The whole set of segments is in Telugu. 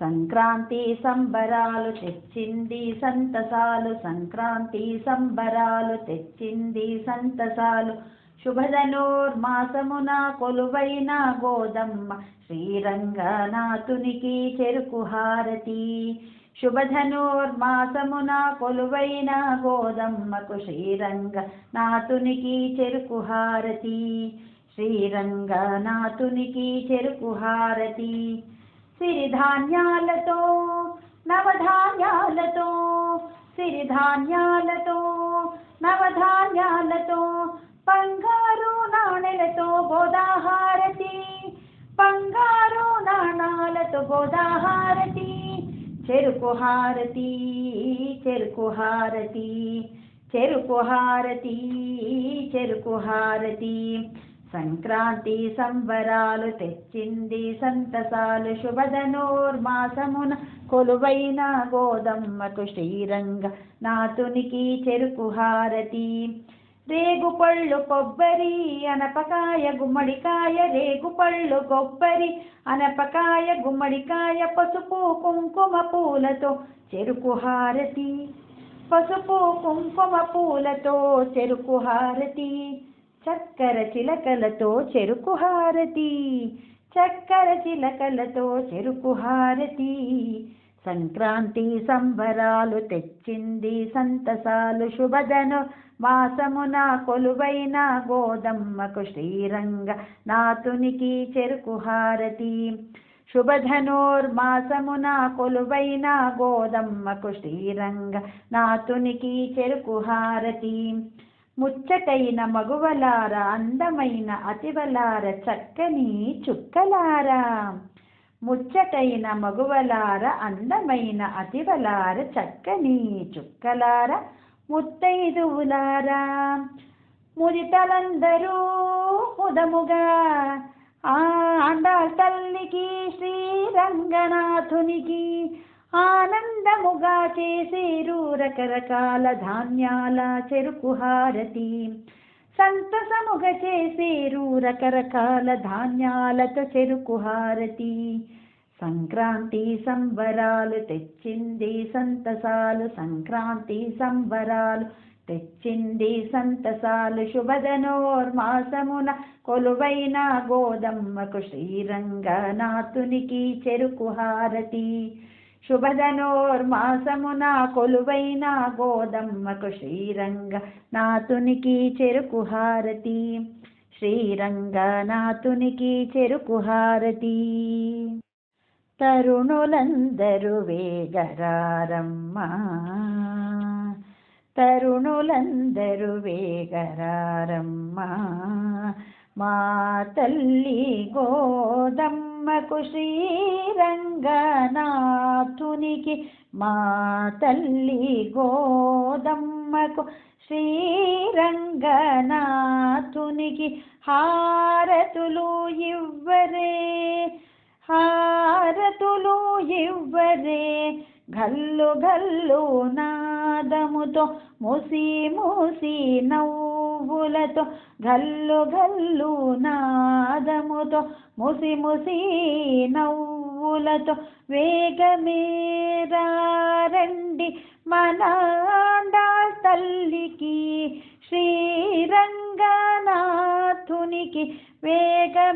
సంక్రాంతి సంబరాలు తెచ్చింది సంతసాలు సంక్రాంతి సంబరాలు తెచ్చింది సంతసాలు. శుభధనుర్మాసమున కొలువైన గోదమ్మ శ్రీరంగనాథునికి చెరుకు హారతి. శుభధనుర్మాసమున కొలువైన గోదమ్మకు శ్రీరంగనాథునికి చెరుకు హారతి. శ్రీరంగనాథునికి చెరుకు హారతి. సిరిధాన్యాలతో నవధాన్యాలతో సిరిధాన్యాలతో నవధాన్యాలతో బంగారు నాణెలతో గోదాహారతి బంగారు నాణాలతో గోదాహారతి చెరుకు హారతి చెరుకు హారతి చెరుకు హారతి చెరుకు హారతి సంక్రాంతి సంబరాలు తెచ్చింది సంతసాలు శుభధనోర్మాసమున కొలువైన గోదమ్మకు శ్రీరంగ నాతునికి చెరుకు హారతి. రేగు పళ్ళు కొబ్బరి అనపకాయ గుమ్మడికాయ రేగు పళ్ళు కొబ్బరి అనపకాయ గుమ్మడికాయ పసుపు కుంకుమ పూలతో చెరుకు హారతి. పసుపు కుంకుమ పూలతో చెరుకు హారతి. చక్కెర చిలకలతో చెరుకు హారతి. చక్కెర చిలకలతో చెరుకు హారతి. సంక్రాంతి సంబరాలు తెచ్చింది సంతసాలు శుభదను మాసమున కొలువైన గోదమ్మకు శ్రీరంగ నాతునికి చెరుకు హారతి. శుభధనుర్మాసమున కొలువైన గోదమ్మకు శ్రీరంగ నాతునికి చెరుకు హారతి. ముచ్చటైన మగువలార అందమైన అతివలార చక్కని చుక్కలారా. ముచ్చటైన మగువలార అందమైన అతివలార చక్కని చుక్కలార ముత్తైదువులారా. ముదితలందరూ ముదముగా ఆ ఆండాళ్ తల్లికి శ్రీరంగనాథునికి ఆనందముగా చేసేరు రకరకాల ధాన్యాల చెరుకు హారతి. సంతసముగా చేసేరు రకరకాల ధాన్యాలతో చెరుకు హారతి. సంక్రాంతి సంబరాలు తెచ్చింది సంతసాలు. సంక్రాంతి సంబరాలు తెచ్చింది సంతసాలు. శుభదనోర్మాసమున కొలువైన గోదమ్మకు శ్రీరంగనాథునికి చెరుకు హారతి. శుభధనోర్మాసమున కొలువైన గోదమ్మకు శ్రీరంగ నాతునికి చెరుకు హారతి. శ్రీరంగనాథునికి చెరుకు హారతి. తరుణులందరూ వేగరారమ్మ. తరుణులందరూ వేగరారమ్మా. మా తల్లి గోదమ్మకు శ్రీరంగనాథునికి మా తల్లి గోదమ్మకు శ్రీరంగనాథునికి హారతులు ఇవ్వరే హారతులు ఇవ్వరే. గల్లు గల్లు నాదముతో ముసి ముసి నవ్వు నవ్వులతో గల్లు గల్లు నాదముతో ముసి ముసి నవ్వులతో వేగమేరండి మనాండా తల్లికి శ్రీరంగనాథునికి వేగమేరండి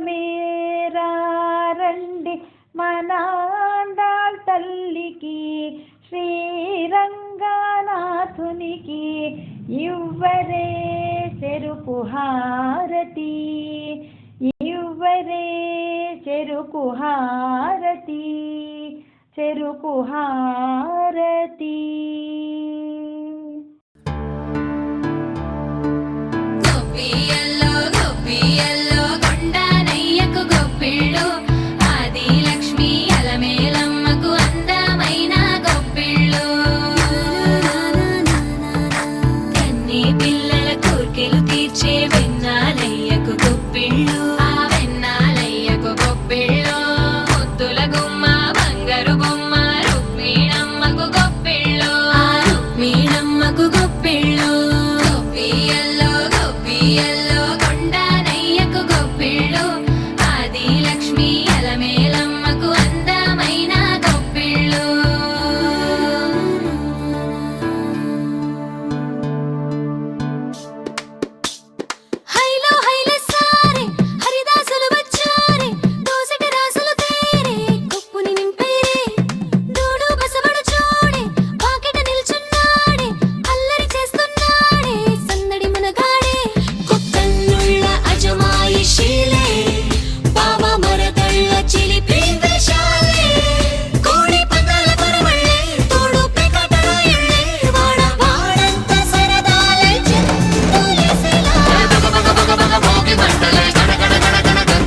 మనాండాల్ తల్లికి శ్రీరంగనాథునికి ఇవ్వరే హారతి ఇవ్వరే చెరుకు హారతి చెరుకు హారతి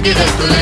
give us the